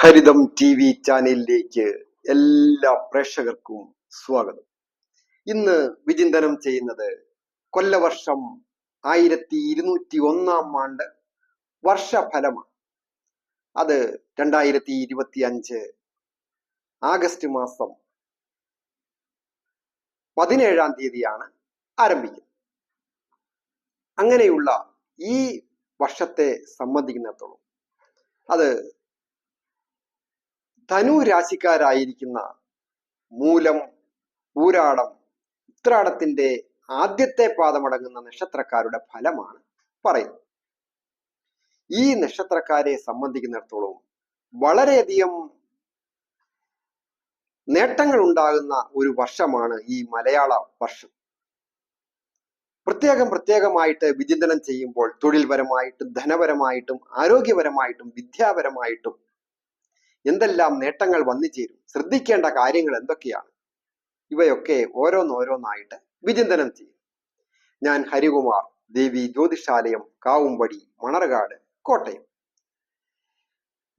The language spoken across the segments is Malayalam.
ഹരിതം ടി വി ചാനലിലേക്ക് എല്ലാ പ്രേക്ഷകർക്കും സ്വാഗതം. ഇന്ന് വിചിന്തനം ചെയ്യുന്നത് കൊല്ലവർഷം ആയിരത്തി ഇരുന്നൂറ്റി ഒന്നാം ആണ്ട് വർഷഫലമാണ്. അത് രണ്ടായിരത്തി ഇരുപത്തി അഞ്ച് ആഗസ്റ്റ് മാസം പതിനേഴാം തീയതിയാണ് ആരംഭിക്കുന്നത് അങ്ങനെയുള്ള ഈ വർഷത്തെ സംബന്ധിക്കുന്നിടത്തോളം അത് ധനു രാശിക്കാരായിരിക്കുന്ന മൂലം ഊരാടം ഉത്രാടത്തിന്റെ ആദ്യത്തെ പാദമടങ്ങുന്ന നക്ഷത്രക്കാരുടെ ഫലമാണ് പറയുന്നത്. ഈ നക്ഷത്രക്കാരെ സംബന്ധിക്കുന്നിടത്തോളം വളരെയധികം നേട്ടങ്ങൾ ഉണ്ടാകുന്ന ഒരു വർഷമാണ് ഈ മലയാള വർഷം. പ്രത്യേകം പ്രത്യേകമായിട്ട് വിചിന്തനം ചെയ്യുമ്പോൾ തൊഴിൽപരമായിട്ടും ധനപരമായിട്ടും ആരോഗ്യപരമായിട്ടും വിദ്യാപരമായിട്ടും എന്തെല്ലാം നേട്ടങ്ങൾ വന്നു ചേരും ശ്രദ്ധിക്കേണ്ട കാര്യങ്ങൾ എന്തൊക്കെയാണ്? ഇവയൊക്കെ ഓരോന്നോരോന്നായിട്ട് വിചിന്തനം ചെയ്യും. ഞാൻ ഹരികുമാർ ദേവി ജ്യോതിഷാലയം കാവുംപടി മണർകാട് കോട്ടയം.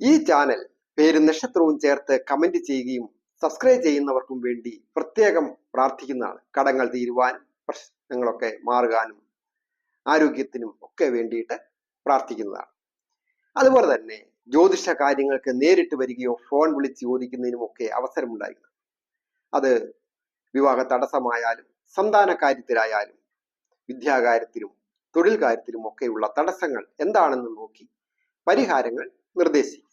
ഈ ചാനൽ പേരും നക്ഷത്രവും ചേർത്ത് കമന്റ് ചെയ്യുകയും സബ്സ്ക്രൈബ് ചെയ്യുന്നവർക്കും വേണ്ടി പ്രത്യേകം പ്രാർത്ഥിക്കുന്നതാണ്. കടങ്ങൾ തീരുവാനും പ്രശ്നങ്ങളൊക്കെ മാറുവാനും ആരോഗ്യത്തിനും ഒക്കെ വേണ്ടിയിട്ട് പ്രാർത്ഥിക്കുന്നതാണ്. അതുപോലെ തന്നെ ജ്യോതിഷ കാര്യങ്ങൾക്ക് നേരിട്ട് വരികയോ ഫോൺ വിളിച്ച് ചോദിക്കുന്നതിനും ഒക്കെ അവസരമുണ്ടായിരുന്നു. അത് വിവാഹ തടസ്സമായാലും സന്താന കാര്യത്തിലായാലും വിദ്യാകാര്യത്തിലും തൊഴിൽ കാര്യത്തിലും ഒക്കെയുള്ള തടസ്സങ്ങൾ എന്താണെന്ന് നോക്കി പരിഹാരങ്ങൾ നിർദ്ദേശിക്കും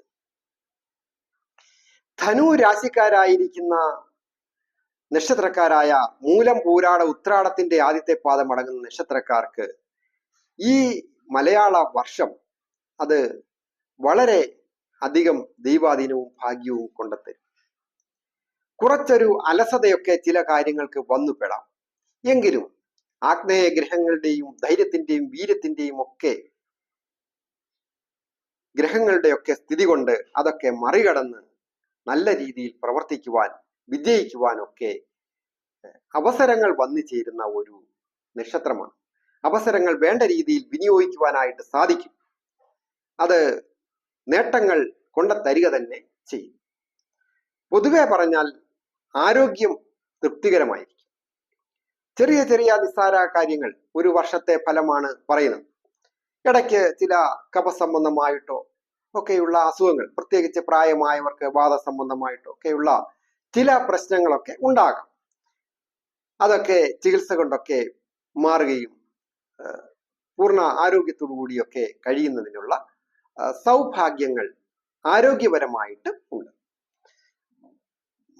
ധനു രാശിക്കാരായിരിക്കുന്ന നക്ഷത്രക്കാരായ മൂലം പൂരാട ഉത്രാടത്തിന്റെ ആദ്യത്തെ പാദം അടങ്ങുന്ന നക്ഷത്രക്കാർക്ക് ഈ മലയാള വർഷം അത് വളരെ അധികം ദൈവാധീനവും ഭാഗ്യവും കൊണ്ടെത്തരും. കുറച്ചൊരു അലസതയൊക്കെ ചില കാര്യങ്ങൾക്ക് വന്നുപെടാം എങ്കിലും ആഗ്നേയ ഗ്രഹങ്ങളുടെയും ധൈര്യത്തിന്റെയും വീര്യത്തിന്റെയും ഒക്കെ ഗ്രഹങ്ങളുടെയൊക്കെ സ്ഥിതി കൊണ്ട് അതൊക്കെ മറികടന്ന് നല്ല രീതിയിൽ പ്രവർത്തിക്കുവാൻ വിജയിക്കുവാനൊക്കെ അവസരങ്ങൾ വന്നു ചേരുന്ന ഒരു നക്ഷത്രമാണ്. അവസരങ്ങൾ വേണ്ട രീതിയിൽ വിനിയോഗിക്കുവാനായിട്ട് സാധിക്കും. അത് നേട്ടങ്ങൾ കൊണ്ടുതരിക തന്നെ ചെയ്യും. പൊതുവെ പറഞ്ഞാൽ ആരോഗ്യം തൃപ്തികരമായിരിക്കും. ചെറിയ ചെറിയ നിസ്സാര കാര്യങ്ങൾ ഒരു വർഷത്തെ ഫലമാണ് പറയുന്നത്. ഇടയ്ക്ക് ചില കഫസംബന്ധമായിട്ടോ ഒക്കെയുള്ള അസുഖങ്ങൾ പ്രത്യേകിച്ച് പ്രായമായവർക്ക് വാദസംബന്ധമായിട്ടോ ഒക്കെയുള്ള ചില പ്രശ്നങ്ങളൊക്കെ ഉണ്ടാകാം. അതൊക്കെ ചികിത്സ കൊണ്ടൊക്കെ മാറുകയും പൂർണ ആരോഗ്യത്തോടു കൂടിയൊക്കെ കഴിയുന്നതിനുള്ള സൗഭാഗ്യങ്ങൾ ആരോഗ്യപരമായിട്ട് ഉണ്ട്.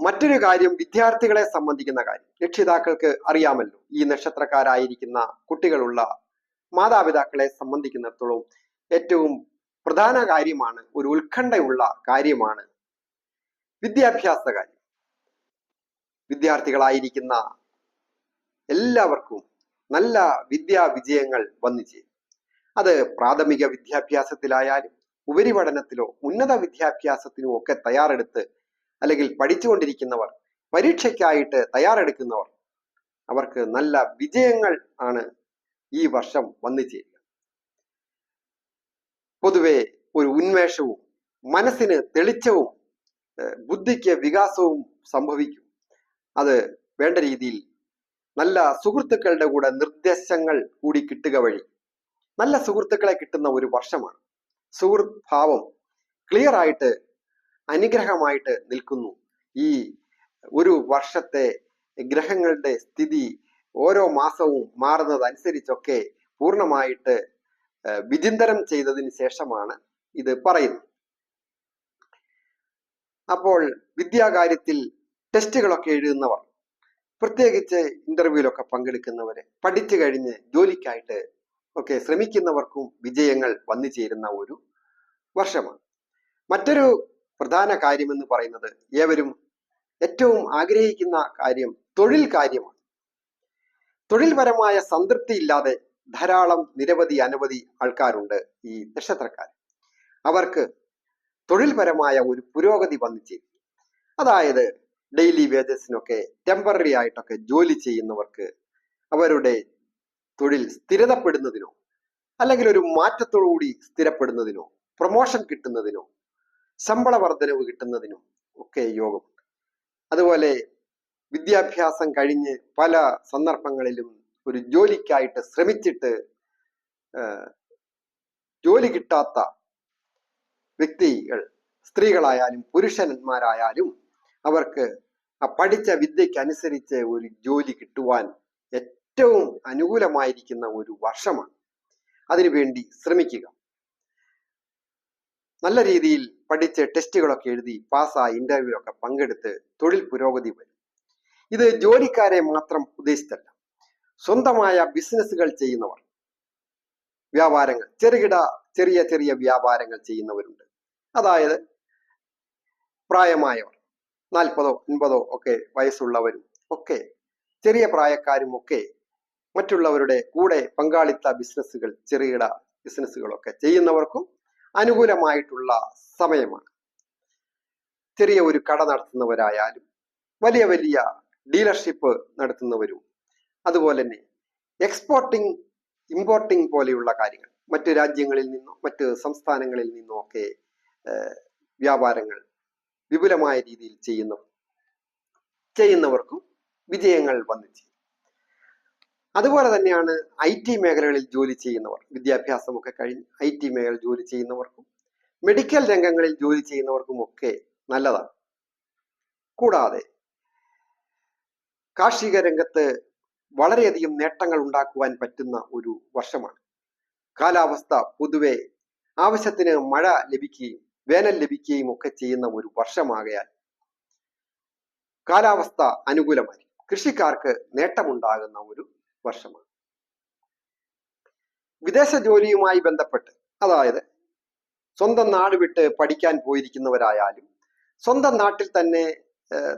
മറ്റൊരു കാര്യം വിദ്യാർത്ഥികളെ സംബന്ധിക്കുന്ന കാര്യം. രക്ഷിതാക്കൾക്ക് അറിയാമല്ലോ ഈ നക്ഷത്രക്കാരായിരിക്കുന്ന കുട്ടികളുള്ള മാതാപിതാക്കളെ സംബന്ധിക്കുന്നിടത്തോളം ഏറ്റവും പ്രധാന കാര്യമാണ് ഒരു ഉത്കണ്ഠയുള്ള കാര്യമാണ് വിദ്യാഭ്യാസ കാര്യം. വിദ്യാർത്ഥികളായിരിക്കുന്ന എല്ലാവർക്കും നല്ല വിദ്യാ വിജയങ്ങൾ വന്നു ചേരും. അത് പ്രാഥമിക വിദ്യാഭ്യാസത്തിലായാലും ഉപരിപഠനത്തിലോ ഉന്നത വിദ്യാഭ്യാസത്തിനോ ഒക്കെ തയ്യാറെടുത്ത് അല്ലെങ്കിൽ പഠിച്ചുകൊണ്ടിരിക്കുന്നവർ പരീക്ഷയ്ക്കായിട്ട് തയ്യാറെടുക്കുന്നവർ അവർക്ക് നല്ല വിജയങ്ങൾ ആണ് ഈ വർഷം വന്നു ചേരുക. പൊതുവെ ഒരു ഉന്മേഷവും മനസ്സിന് തെളിച്ചവും ബുദ്ധിക്ക് വികാസവും സംഭവിക്കും. അത് വേണ്ട രീതിയിൽ നല്ല സുഹൃത്തുക്കളുടെ കൂടെ നിർദ്ദേശങ്ങൾ കൂടി കിട്ടുക വഴി നല്ല സുഹൃത്തുക്കളെ കിട്ടുന്ന ഒരു വർഷമാണ്. സുഹൃത്ത് ഭാവം ക്ലിയർ ആയിട്ട് അനുഗ്രഹമായിട്ട് നിൽക്കുന്നു. ഈ ഒരു വർഷത്തെ ഗ്രഹങ്ങളുടെ സ്ഥിതി ഓരോ മാസവും മാറുന്നതനുസരിച്ചൊക്കെ പൂർണമായിട്ട് വിചിന്തനം ചെയ്തതിന് ശേഷമാണ് ഇത് പറയുന്നത്. അപ്പോൾ വിദ്യാകാര്യത്തിൽ ടെസ്റ്റുകളൊക്കെ എഴുതുന്നവർ പ്രത്യേകിച്ച് ഇന്റർവ്യൂലൊക്കെ പങ്കെടുക്കുന്നവരെ പഠിച്ചു കഴിഞ്ഞ് ജോലിക്കായിട്ട് ഒക്കെ ശ്രമിക്കുന്നവർക്കും വിജയങ്ങൾ വന്നു ചേരുന്ന ഒരു വർഷമാണ്. മറ്റൊരു പ്രധാന കാര്യമെന്ന് പറയുന്നത് ഏവരും ഏറ്റവും ആഗ്രഹിക്കുന്ന കാര്യം തൊഴിൽ കാര്യമാണ്. തൊഴിൽപരമായ സംതൃപ്തി ഇല്ലാതെ ധാരാളം നിരവധി അനവധി ആൾക്കാരുണ്ട് ഈ നക്ഷത്രക്കാർ. അവർക്ക് തൊഴിൽപരമായ ഒരു പുരോഗതി വന്നു ചേരും. അതായത് ഡെയിലി വേജസിനൊക്കെ ടെമ്പററി ആയിട്ടൊക്കെ ജോലി ചെയ്യുന്നവർക്ക് അവരുടെ തൊഴിൽ സ്ഥിരതപ്പെടുന്നതിനോ അല്ലെങ്കിൽ ഒരു മാറ്റത്തോടുകൂടി സ്ഥിരപ്പെടുന്നതിനോ പ്രൊമോഷൻ കിട്ടുന്നതിനോ ശമ്പള വർധനവ് കിട്ടുന്നതിനും ഒക്കെ യോഗമുണ്ട്. അതുപോലെ വിദ്യാഭ്യാസം കഴിഞ്ഞ് പല സന്ദർഭങ്ങളിലും ഒരു ജോലിക്കായിട്ട് ശ്രമിച്ചിട്ട് ജോലി കിട്ടാത്ത വ്യക്തികൾ സ്ത്രീകളായാലും പുരുഷന്മാരായാലും അവർക്ക് ആ പഠിച്ച വിദ്യയ്ക്ക് അനുസരിച്ച് ഒരു ജോലി കിട്ടുവാൻ ഏറ്റവും അനുകൂലമായിരിക്കുന്ന ഒരു വർഷമാണ്. അതിനുവേണ്ടി ശ്രമിക്കുക. നല്ല രീതിയിൽ പഠിച്ച് ടെസ്റ്റുകളൊക്കെ എഴുതി പാസ്സായി ഇന്റർവ്യൂ ഒക്കെ പങ്കെടുത്ത് തൊഴിൽ പുരോഗതി വരും. ഇത് ജോലിക്കാരെ മാത്രം ഉദ്ദേശിച്ചല്ല സ്വന്തമായ ബിസിനസ്സുകൾ ചെയ്യുന്നവർ വ്യാപാരങ്ങൾ ചെറുകിട ചെറിയ ചെറിയ വ്യാപാരങ്ങൾ ചെയ്യുന്നവരുണ്ട്. അതായത് പ്രായമായവർ നാൽപ്പതോ അൻപതോ ഒക്കെ വയസ്സുള്ളവരും ഒക്കെ ചെറിയ പ്രായക്കാരും ഒക്കെ മറ്റുള്ളവരുടെ കൂടെ പങ്കാളിത്ത ബിസിനസ്സുകൾ ചെറുകിട ബിസിനസ്സുകളൊക്കെ ചെയ്യുന്നവർക്കും അനുകൂലമായിട്ടുള്ള സമയമാണ്. ചെറിയ ഒരു കട നടത്തുന്നവരായാലും വലിയ വലിയ ഡീലർഷിപ്പ് നടത്തുന്നവരും അതുപോലെ തന്നെ എക്സ്പോർട്ടിംഗ് ഇമ്പോർട്ടിംഗ് പോലെയുള്ള കാര്യങ്ങൾ മറ്റു രാജ്യങ്ങളിൽ നിന്നോ മറ്റ് സംസ്ഥാനങ്ങളിൽ നിന്നോ ഒക്കെ വ്യാപാരങ്ങൾ വിപുലമായ രീതിയിൽ ചെയ്യുന്ന ചെയ്യുന്നവർക്കും വിജയങ്ങൾ വന്നു അതുപോലെ തന്നെയാണ് ഐ ടി മേഖലകളിൽ ജോലി ചെയ്യുന്നവർ. വിദ്യാഭ്യാസമൊക്കെ കഴിഞ്ഞ് ഐ ടി മേഖലയിൽ ജോലി ചെയ്യുന്നവർക്കും മെഡിക്കൽ രംഗങ്ങളിൽ ജോലി ചെയ്യുന്നവർക്കും ഒക്കെ നല്ലതാണ്. കൂടാതെ കാർഷിക രംഗത്ത് വളരെയധികം നേട്ടങ്ങൾ ഉണ്ടാക്കുവാൻ പറ്റുന്ന ഒരു വർഷമാണ്. കാലാവസ്ഥ പൊതുവെ ആവശ്യത്തിന് മഴ ലഭിക്കുകയും വേനൽ ലഭിക്കുകയും ഒക്കെ ചെയ്യുന്ന ഒരു വർഷമാകയാൽ കാലാവസ്ഥ അനുകൂലമായി കൃഷിക്കാർക്ക് നേട്ടമുണ്ടാകുന്ന ഒരു വർഷമാണ്. വിദേശ ജോലിയുമായി ബന്ധപ്പെട്ട് അതായത് സ്വന്തം നാട് വിട്ട് പഠിക്കാൻ പോയിരിക്കുന്നവരായാലും സ്വന്തം നാട്ടിൽ തന്നെ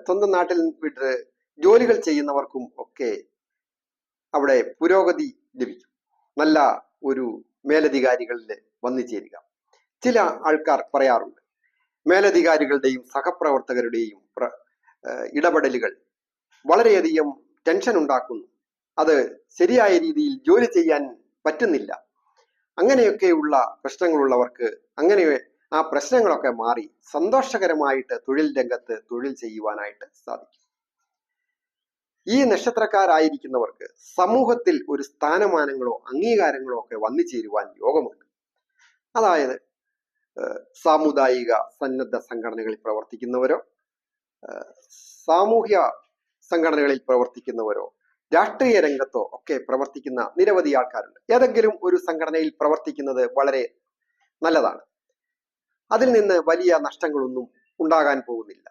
സ്വന്തം നാട്ടിൽ വിട്ട് ജോലികൾ ചെയ്യുന്നവർക്കും ഒക്കെ അവിടെ പുരോഗതി ലഭിക്കും. നല്ല ഒരു മേലധികാരികളിൽ വന്നു ചേരുക. ചില ആൾക്കാർ പറയാറുണ്ട് മേലധികാരികളുടെയും സഹപ്രവർത്തകരുടെയും ഇടപെടലുകൾ വളരെയധികം ടെൻഷൻ ഉണ്ടാക്കുന്നു. അത് ശരിയായ രീതിയിൽ ജോലി ചെയ്യാൻ പറ്റുന്നില്ല. അങ്ങനെയൊക്കെയുള്ള പ്രശ്നങ്ങളുള്ളവർക്ക് അങ്ങനെ ആ പ്രശ്നങ്ങളൊക്കെ മാറി സന്തോഷകരമായിട്ട് തൊഴിൽ രംഗത്ത് തൊഴിൽ ചെയ്യുവാനായിട്ട് സാധിക്കും. ഈ നക്ഷത്രക്കാരായിരിക്കുന്നവർക്ക് സമൂഹത്തിൽ ഒരു സ്ഥാനമാനങ്ങളോ അംഗീകാരങ്ങളോ ഒക്കെ വന്നു ചേരുവാൻ യോഗമുണ്ട്. അതായത് സാമുദായിക സന്നദ്ധ സംഘടനകളിൽ പ്രവർത്തിക്കുന്നവരോ സാമൂഹ്യ സംഘടനകളിൽ പ്രവർത്തിക്കുന്നവരോ രാഷ്ട്രീയ രംഗത്തോ ഒക്കെ പ്രവർത്തിക്കുന്ന നിരവധി ആൾക്കാരുണ്ട്. ഏതെങ്കിലും ഒരു സംഘടനയിൽ പ്രവർത്തിക്കുന്നത് വളരെ നല്ലതാണ്. അതിൽ നിന്ന് വലിയ നഷ്ടങ്ങളൊന്നും ഉണ്ടാകാൻ പോകുന്നില്ല.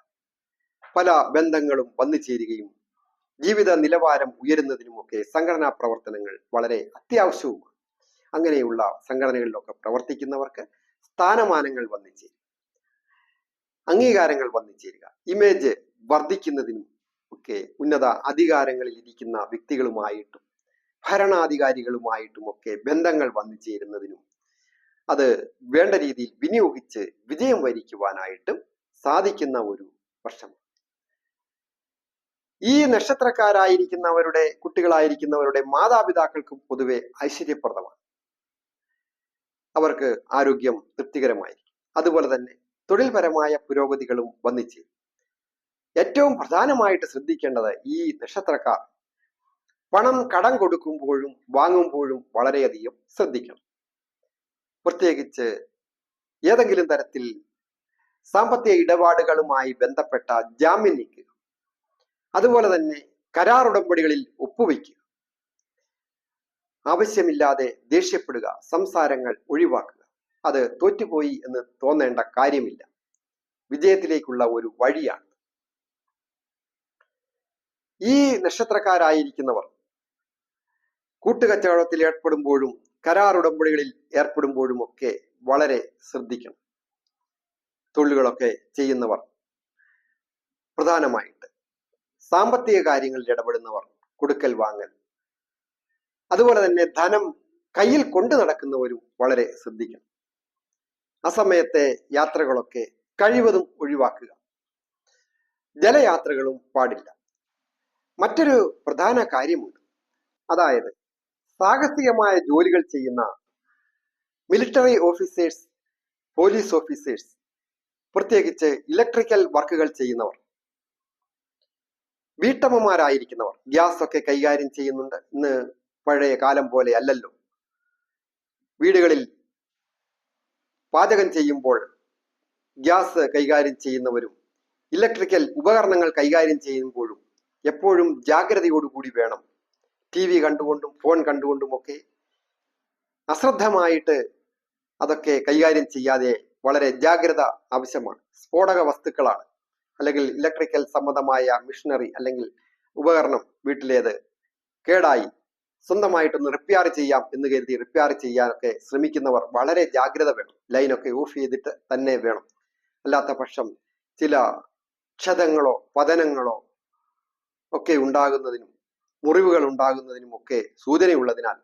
പല ബന്ധങ്ങളും വന്നു ചേരുകയും ജീവിത നിലവാരം ഉയരുന്നതിനുമൊക്കെ സംഘടനാ പ്രവർത്തനങ്ങൾ വളരെ അത്യാവശ്യവുമാണ്. അങ്ങനെയുള്ള സംഘടനകളിലൊക്കെ പ്രവർത്തിക്കുന്നവർക്ക് സ്ഥാനമാനങ്ങൾ വന്നു ചേരും. അംഗീകാരങ്ങൾ വന്നു ചേരുക. ഇമേജ് വർദ്ധിക്കുന്നതിനും ഒക്കെ ഉന്നത അധികാരങ്ങളിൽ ഇരിക്കുന്ന വ്യക്തികളുമായിട്ടും ഭരണാധികാരികളുമായിട്ടും ഒക്കെ ബന്ധങ്ങൾ വന്നു ചേരുന്നതിനും അത് വേണ്ട രീതിയിൽ വിനിയോഗിച്ച് വിജയം വരിക്കുവാനായിട്ടും സാധിക്കുന്ന ഒരു വർഷം. ഈ നക്ഷത്രക്കാരായിരിക്കുന്നവരുടെ കുട്ടികളായിരിക്കുന്നവരുടെ മാതാപിതാക്കൾക്കും പൊതുവെ ഐശ്വര്യപ്രദമാണ്. അവർക്ക് ആരോഗ്യം തൃപ്തികരമായിരിക്കും. അതുപോലെ തന്നെ തൊഴിൽപരമായ പുരോഗതികളും വന്നിച്ചേരും ഏറ്റവും പ്രധാനമായിട്ട് ശ്രദ്ധിക്കേണ്ടത് ഈ നക്ഷത്രക്കാർ. പണം കടം കൊടുക്കുമ്പോഴും വാങ്ങുമ്പോഴും വളരെയധികം ശ്രദ്ധിക്കണം. പ്രത്യേകിച്ച് ഏതെങ്കിലും തരത്തിൽ സാമ്പത്തിക ഇടപാടുകളുമായി ബന്ധപ്പെട്ട ജാമ്യം നീക്കുക. അതുപോലെ തന്നെ കരാർ ഉടമ്പടികളിൽ ഒപ്പുവയ്ക്കുക. ആവശ്യമില്ലാതെ ദേഷ്യപ്പെടുക സംസാരങ്ങൾ ഒഴിവാക്കുക. അത് തോറ്റുപോയി എന്ന് തോന്നേണ്ട കാര്യമില്ല. വിജയത്തിലേക്കുള്ള ഒരു വഴിയാണ്. ഈ നക്ഷത്രക്കാരായിരിക്കുന്നവർ കൂട്ടുകച്ചവടത്തിൽ ഏർപ്പെടുമ്പോഴും കരാർ ഉടമ്പടികളിൽ ഏർപ്പെടുമ്പോഴും ഒക്കെ വളരെ ശ്രദ്ധിക്കണം. തൊഴിലുകളൊക്കെ ചെയ്യുന്നവർ പ്രധാനമായിട്ട് സാമ്പത്തിക കാര്യങ്ങളിൽ ഇടപെടുന്നവർ കൊടുക്കൽ വാങ്ങൽ. അതുപോലെ തന്നെ ധനം കയ്യിൽ കൊണ്ടു നടക്കുന്നവരും വളരെ ശ്രദ്ധിക്കണം. അസമയത്തെ യാത്രകളൊക്കെ കഴിവതും ഒഴിവാക്കുക. ജലയാത്രകളും പാടില്ല. മറ്റൊരു പ്രധാന കാര്യമുണ്ട്. അതായത് സാഹസികമായ ജോലികൾ ചെയ്യുന്ന മിലിറ്ററി ഓഫീസേഴ്സ് പോലീസ് ഓഫീസേഴ്സ് പ്രത്യേകിച്ച് ഇലക്ട്രിക്കൽ വർക്കുകൾ ചെയ്യുന്നവർ വീട്ടമ്മമാരായിരിക്കുന്നവർ ഗ്യാസ് ഒക്കെ കൈകാര്യം ചെയ്യുന്നുണ്ട് ഇന്ന് പഴയ കാലം പോലെ അല്ലല്ലോ. വീടുകളിൽ പാചകം ചെയ്യുമ്പോൾ ഗ്യാസ് കൈകാര്യം ചെയ്യുന്നവരും ഇലക്ട്രിക്കൽ ഉപകരണങ്ങൾ കൈകാര്യം ചെയ്യുമ്പോഴും എപ്പോഴും ജാഗ്രതയോടുകൂടി വേണം. ടി വി കണ്ടുകൊണ്ടും ഫോൺ കണ്ടുകൊണ്ടുമൊക്കെ അശ്രദ്ധമായിട്ട് അതൊക്കെ കൈകാര്യം ചെയ്യാതെ വളരെ ജാഗ്രത ആവശ്യമാണ്. സ്ഫോടക വസ്തുക്കളാണ്. അല്ലെങ്കിൽ ഇലക്ട്രിക്കൽ സംബന്ധമായ മിഷനറി അല്ലെങ്കിൽ ഉപകരണം വീട്ടിലേത് കേടായി. സ്വന്തമായിട്ടൊന്ന് റിപ്പയർ ചെയ്യാം എന്ന് കരുതി റിപ്പയർ ചെയ്യാനൊക്കെ ശ്രമിക്കുന്നവർ വളരെ ജാഗ്രത വേണം. ലൈനൊക്കെ ഓഫ് ചെയ്തിട്ട് തന്നെ വേണം. അല്ലാത്ത പക്ഷം ചില ക്ഷതങ്ങളോ പതനങ്ങളോ ഒക്കെ ഉണ്ടാകുന്നതിനും മുറിവുകൾ ഉണ്ടാകുന്നതിനും ഒക്കെ സൂചനയുള്ളതിനാൽ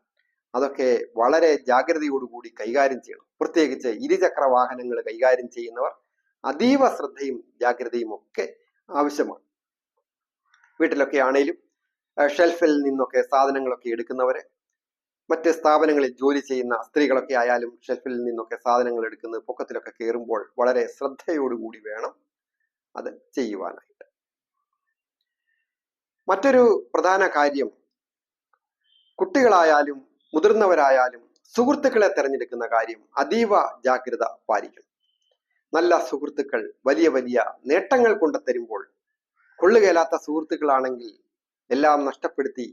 അതൊക്കെ വളരെ ജാഗ്രതയോടുകൂടി കൈകാര്യം ചെയ്യണം. പ്രത്യേകിച്ച് ഇരുചക്ര വാഹനങ്ങൾ കൈകാര്യം ചെയ്യുന്നവർ അതീവ ശ്രദ്ധയും ജാഗ്രതയും ഒക്കെ ആവശ്യമാണ്. വീട്ടിലൊക്കെ ആണെങ്കിലും ഷെൽഫിൽ നിന്നൊക്കെ സാധനങ്ങളൊക്കെ എടുക്കുന്നവരെ മറ്റ് സ്ഥാപനങ്ങളിൽ ജോലി ചെയ്യുന്ന സ്ത്രീകളൊക്കെ ആയാലും ഷെൽഫിൽ നിന്നൊക്കെ സാധനങ്ങൾ എടുക്കുന്നത് പൊക്കത്തിലൊക്കെ കയറുമ്പോൾ വളരെ ശ്രദ്ധയോടുകൂടി വേണം അത് ചെയ്യുവാനായിട്ട്. മറ്റൊരു പ്രധാന കാര്യം. കുട്ടികളായാലും മുതിർന്നവരായാലും സുഹൃത്തുക്കളെ തിരഞ്ഞെടുക്കുന്ന കാര്യം അതീവ ജാഗ്രത പാലിക്കണം. നല്ല സുഹൃത്തുക്കൾ വലിയ വലിയ നേട്ടങ്ങൾ കൊണ്ടു തരുമ്പോൾ കൊള്ളുകേലാത്ത സുഹൃത്തുക്കളാണെങ്കിൽ എല്ലാം നഷ്ടപ്പെടുത്തി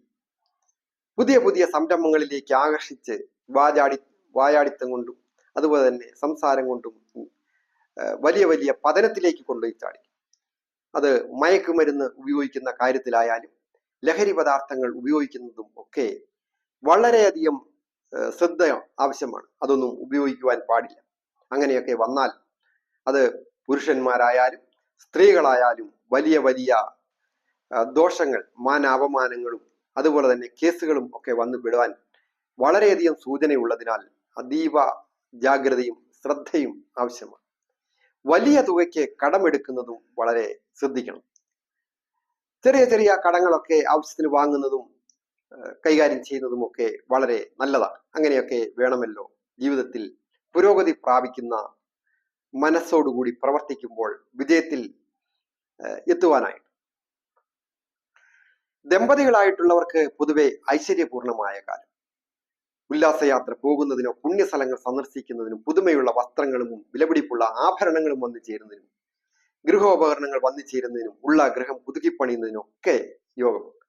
പുതിയ പുതിയ സംരംഭങ്ങളിലേക്ക് ആകർഷിച്ച് വാചാടി വായാടിത്തം കൊണ്ടും അതുപോലെ തന്നെ സംസാരം കൊണ്ടും വലിയ വലിയ പതനത്തിലേക്ക് കൊണ്ടുപോയി ചാടി അത് മയക്കുമരുന്ന് ഉപയോഗിക്കുന്ന കാര്യത്തിലായാലും ലഹരി പദാർത്ഥങ്ങൾ ഉപയോഗിക്കുന്നതും ഒക്കെ വളരെയധികം ശ്രദ്ധ ആവശ്യമാണ്. അതൊന്നും ഉപയോഗിക്കുവാൻ പാടില്ല. അങ്ങനെയൊക്കെ വന്നാൽ അത് പുരുഷന്മാരായാലും സ്ത്രീകളായാലും വലിയ വലിയ ദോഷങ്ങൾ മാനാപമാനങ്ങളും അതുപോലെ തന്നെ കേസുകളും ഒക്കെ വന്നു വിടുവാൻ വളരെയധികം സൂചനയുള്ളതിനാൽ അതീവ ജാഗ്രതയും ശ്രദ്ധയും ആവശ്യമാണ്. വലിയ തുകയ്ക്ക് കടമെടുക്കുന്നതും വളരെ ശ്രദ്ധിക്കണം. ചെറിയ ചെറിയ കടങ്ങളൊക്കെ ആവശ്യത്തിന് വാങ്ങുന്നതും കൈകാര്യം ചെയ്യുന്നതും ഒക്കെ വളരെ നല്ലതാണ്. അങ്ങനെയൊക്കെ വേണമല്ലോ ജീവിതത്തിൽ പുരോഗതി പ്രാപിക്കുന്ന മനസ്സോടുകൂടി പ്രവർത്തിക്കുമ്പോൾ വിജയത്തിൽ എത്തുവാനായിട്ട്. ദമ്പതികളായിട്ടുള്ളവർക്ക് പൊതുവെ ഐശ്വര്യപൂർണമായ കാലം. ഉല്ലാസയാത്ര പോകുന്നതിനോ പുണ്യസ്ഥലങ്ങൾ സന്ദർശിക്കുന്നതിനും പുതുമയുള്ള വസ്ത്രങ്ങളും വിലപിടിപ്പുള്ള ആഭരണങ്ങളും വന്നു ചേരുന്നതിനും ഗൃഹോപകരണങ്ങൾ വന്നു ചേരുന്നതിനും ഉള്ള ഗൃഹം പുതുക്കിപ്പണിയുന്നതിനും ഒക്കെ യോഗമുണ്ട്.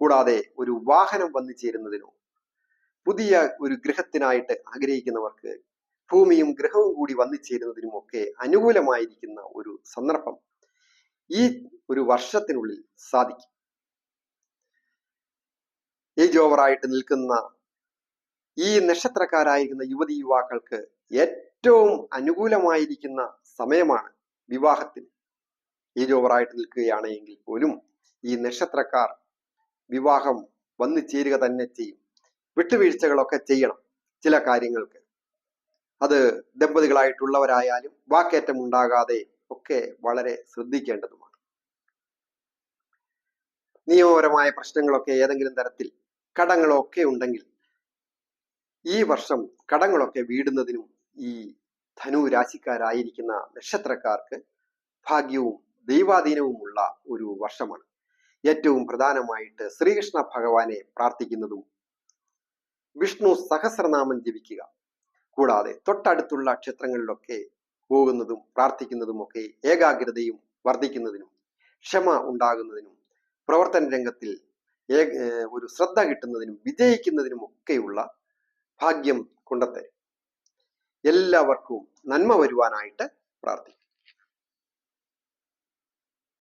കൂടാതെ ഒരു വാഹനം വന്നു ചേരുന്നതിനോ പുതിയ ഒരു ഗൃഹത്തിനായിട്ട് ആഗ്രഹിക്കുന്നവർക്ക് ഭൂമിയും ഗ്രഹവും കൂടി വന്നു ചേരുന്നതിനും ഒക്കെ അനുകൂലമായിരിക്കുന്ന ഒരു സന്ദർഭം ഈ ഒരു വർഷത്തിനുള്ളിൽ സാധിക്കും. ഏജ് ഓവറായിട്ട് നിൽക്കുന്ന ഈ നക്ഷത്രക്കാരായിരിക്കുന്ന യുവതി യുവാക്കൾക്ക് ഏറ്റവും അനുകൂലമായിരിക്കുന്ന സമയമാണ് വിവാഹത്തിന്. ഏജ് ഓവറായിട്ട് നിൽക്കുകയാണ് എങ്കിൽ പോലും ഈ നക്ഷത്രക്കാർ വിവാഹം വന്നു ചേരുക തന്നെ ചെയ്യും. വിട്ടുവീഴ്ചകളൊക്കെ ചെയ്യണം ചില കാര്യങ്ങൾക്ക്. അത് ദമ്പതികളായിട്ടുള്ളവരായാലും വാക്കേറ്റം ഉണ്ടാകാതെ ഒക്കെ വളരെ ശ്രദ്ധിക്കേണ്ടതുമാണ്. നിയമപരമായ പ്രശ്നങ്ങളൊക്കെ ഏതെങ്കിലും തരത്തിൽ കടങ്ങളൊക്കെ ഉണ്ടെങ്കിൽ ഈ വർഷം കടങ്ങളൊക്കെ വീടുന്നതിനും ഈ ധനു രാശിക്കാരായിരിക്കുന്ന നക്ഷത്രക്കാർക്ക് ഭാഗ്യവും ദൈവാധീനവുമുള്ള ഒരു വർഷമാണ്. ഏറ്റവും പ്രധാനമായിട്ട് ശ്രീകൃഷ്ണ ഭഗവാനെ പ്രാർത്ഥിക്കുന്നതും വിഷ്ണു സഹസ്രനാമം ജപിക്കുക. കൂടാതെ തൊട്ടടുത്തുള്ള ക്ഷേത്രങ്ങളിലൊക്കെ പോകുന്നതും പ്രാർത്ഥിക്കുന്നതും ഒക്കെ ഏകാഗ്രതയും വർദ്ധിക്കുന്നതിനും ക്ഷമ ഉണ്ടാകുന്നതിനും പ്രവർത്തന രംഗത്തിൽ ഒരു ശ്രദ്ധ കിട്ടുന്നതിനും വിജയിക്കുന്നതിനും ഒക്കെയുള്ള ഭാഗ്യം കൊണ്ടെത്തരും എല്ലാവർക്കും നന്മ വരുവാനായിട്ട് പ്രാർത്ഥിക്കും